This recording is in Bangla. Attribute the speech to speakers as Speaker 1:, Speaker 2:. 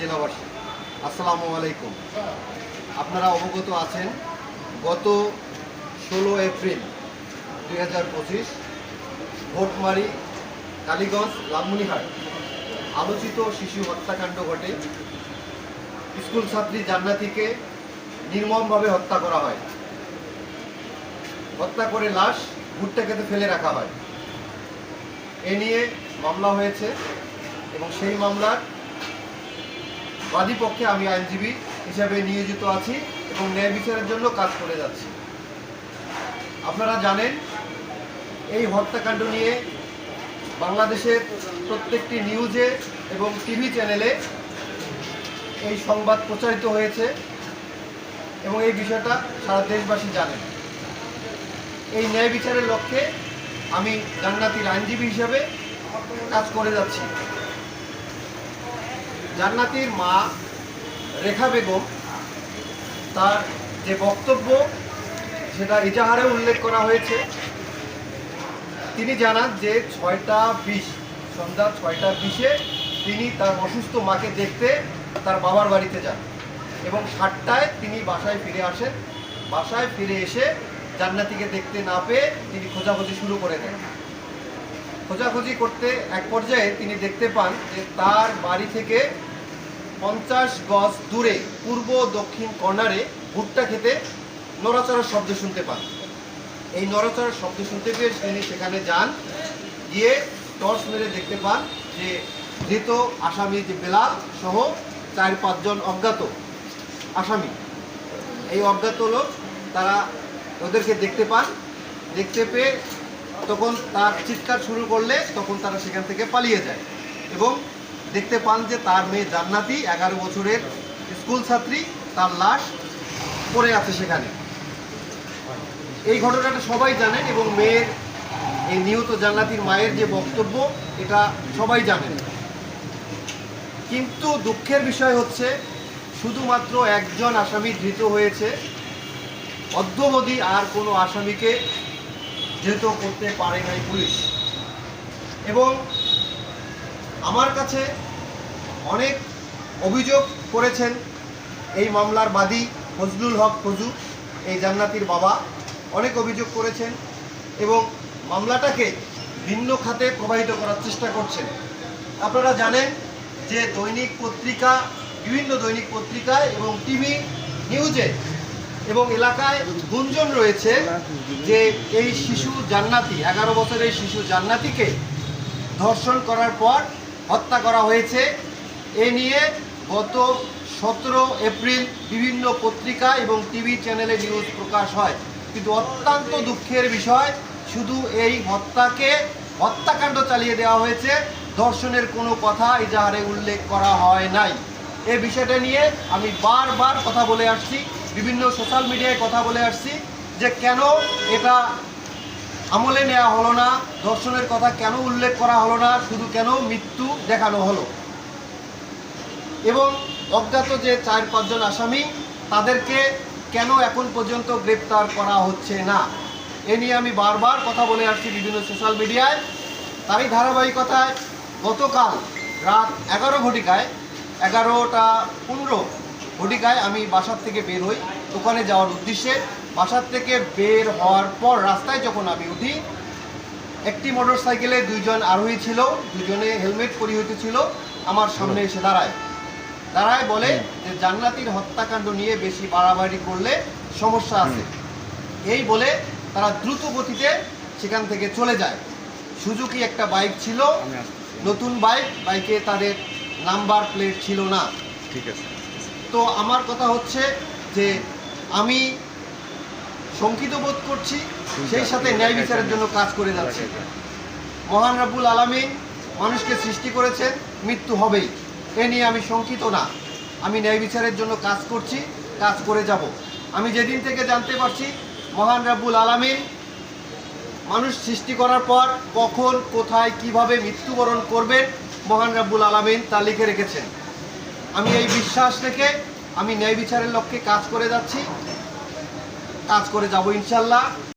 Speaker 1: জেলাবাসী, আসসালামু আলাইকুম। আপনারা অবগত আছেন, গত ষোলো এপ্রিল দুই হাজার পঁচিশ, ভোটমারি, কালীগঞ্জ লালমনিহাট আলোচিত শিশু হত্যাকাণ্ড ঘটে। স্কুল ছাত্রী জান্নাতিকে নির্মমভাবে হত্যা করা হয়। হত্যা করে লাশ ভুট্টা খেতে ফেলে রাখা হয়। এ নিয়ে মামলা হয়েছে এবং সেই মামলার বাদী পক্ষে আমি আইনজীবী হিসাবে নিয়োজিত আছি এবং ন্যায় বিচারের জন্য কাজ করে যাচ্ছি। আপনারা জানেন, এই হত্যাকাণ্ড নিয়ে বাংলাদেশের প্রত্যেকটি নিউজে এবং টিভি চ্যানেলে এই সংবাদ প্রচারিত হয়েছে এবং এই বিষয়টা সারা দেশবাসী জানেন। এই ন্যায় বিচারের লক্ষ্যে আমি জান্নাতির আইনজীবী হিসাবে কাজ করে যাচ্ছি। জান্নাতির মা রেখা বেগম তার যে বক্তব্য, সেটা ইজাহারে উল্লেখ করা হয়েছে। তিনি জানান যে ছয়টা বিশ, সন্ধ্যা ছয়টা বিশে তিনি তার অসুস্থ মাকে দেখতে তার বাবার বাড়িতে যান এবং সাতটায় তিনি বাসায় ফিরে আসেন। বাসায় ফিরে এসে জান্নাতিকে দেখতে না পেয়ে তিনি খোঁজাখুঁজি শুরু করে দেন। খোঁজাখুঁজি করতে এক পর্যায়ে তিনি দেখতে পান যে তার বাড়ি থেকে পঞ্চাশ গজ দূরে পূর্ব দক্ষিণ কর্নারে ভুট্টা খেতে নড়াচড়ার শব্দ শুনতে পান। এই নড়াচড়ার শব্দ শুনতে পেয়ে তিনি সেখানে যান, গিয়ে টর্চ মেরে দেখতে পান যে ধৃত আসামি যে বেলাল সহ চার পাঁচজন অজ্ঞাত আসামি। এই অজ্ঞাত লোক তারা ওদেরকে দেখতে পান, দেখতে পেয়ে তখন তার চিৎকার শুরু করলে তখন তারা সেখান থেকে পালিয়ে যায় এবং দেখতে পান যে তার মেয়ে জান্নাতি, এগারো বছরের স্কুল ছাত্রী, তার লাশ পড়ে আছে সেখানে। এই ঘটনাটা সবাই জানেন এবং মেয়ের, এই নিহত জান্নাতির মায়ের যে বক্তব্য, এটা সবাই জানেন। কিন্তু দুঃখের বিষয় হচ্ছে, শুধুমাত্র একজন আসামি ধৃত হয়েছে, অদ্যবধি আর কোনো আসামিকে ধৃত করতে পারে নাই পুলিশ। এবং আমার কাছে অনেক অভিযোগ করেছেন এই মামলার বাদী ফজলুল হক ফজু, এই জান্নাতির বাবা, অনেক অভিযোগ করেছেন এবং মামলাটাকে ভিন্ন খাতে প্রবাহিত করার চেষ্টা করছেন। আপনারা জানেন যে দৈনিক পত্রিকা, বিভিন্ন দৈনিক পত্রিকায় এবং টিভি নিউজে এবং এলাকায় গুঞ্জন রয়েছে যে এই শিশু জান্নাতি, এগারো বছরের শিশু জান্নাতিকে ধর্ষণ করার পর হত্যা করা হয়েছে। এ নিয়ে গত সতেরো এপ্রিল বিভিন্ন পত্রিকা এবং টিভি চ্যানেলে নিউজ প্রকাশ হয়। কিন্তু অত্যন্ত দুঃখের বিষয়, শুধু এই হত্যাকে হত্যাকাণ্ড চালিয়ে দেওয়া হয়েছে, ধর্ষণের কোনো কথা ইজাহারে উল্লেখ করা হয় নাই। এ বিষয়টা নিয়ে আমি বারবার কথা বলে আসছি, বিভিন্ন সোশ্যাল মিডিয়ায় কথা বলে আসছি যে কেন এটা আমলে নেওয়া হলো না, ধর্ষণের কথা কেন উল্লেখ করা হলো না, শুধু কেন মৃত্যু দেখানো হলো? এবং অজ্ঞাত যে চার পাঁচজন আসামি, তাদেরকে কেন এখন পর্যন্ত গ্রেপ্তার করা হচ্ছে না? এ নিয়ে আমি বারবার কথা বলে আসছি বিভিন্ন সোশ্যাল মিডিয়ায়। তারই ধারাবাহিকতায় গতকাল রাত এগারো ঘটিকায়, এগারোটা পনেরো ঘটিকায় আমি বাসার থেকে বের হই দোকানে যাওয়ার উদ্দেশ্যে। বাসার থেকে বের হওয়ার পর রাস্তায় যখন আমি উঠি একটি মোটর সাইকেলে দুইজন আরোহী ছিল দুজনে হেলমেট পরিহিত ছিল আমার সামনে এসে দাঁড়ায়। দাঁড়ায় বলে যে জান্নাতির হত্যাকাণ্ড নিয়ে বেশি বাড়াবাড়ি করলে সমস্যা আছে। এই বলে তারা দ্রুত গতিতে সেখান থেকে চলে যায়। সুজুকি একটা বাইক ছিল নতুন বাইক বাইকে তাদের নাম্বার প্লেট ছিল না।
Speaker 2: ঠিক আছে।
Speaker 1: তো আমার কথা হচ্ছে যে আমি শঙ্কিত বোধ করছি সেই সাথে ন্যায় বিচারের জন্য কাজ করে যাচ্ছি। মহান রাব্বুল আলামিন মানুষকে সৃষ্টি করেছেন মৃত্যু হবেই। এ নিয়ে আমি শঙ্কিত না। আমি ন্যায় বিচারের জন্য কাজ করছি কাজ করে যাব। আমি যেদিন থেকে জানতে পারছি মহান রাব্বুল আলামিন মানুষ সৃষ্টি করার পর কখন কোথায় কীভাবে মৃত্যুবরণ করবেন মহান রাব্বুল আলামিন তা লিখে রেখেছেন। আমি এই বিশ্বাস রেখে আমি ন্যায় বিচারের লক্ষ্যে কাজ করে যাচ্ছি। কাজ করে যাব ইনশাল্লাহ।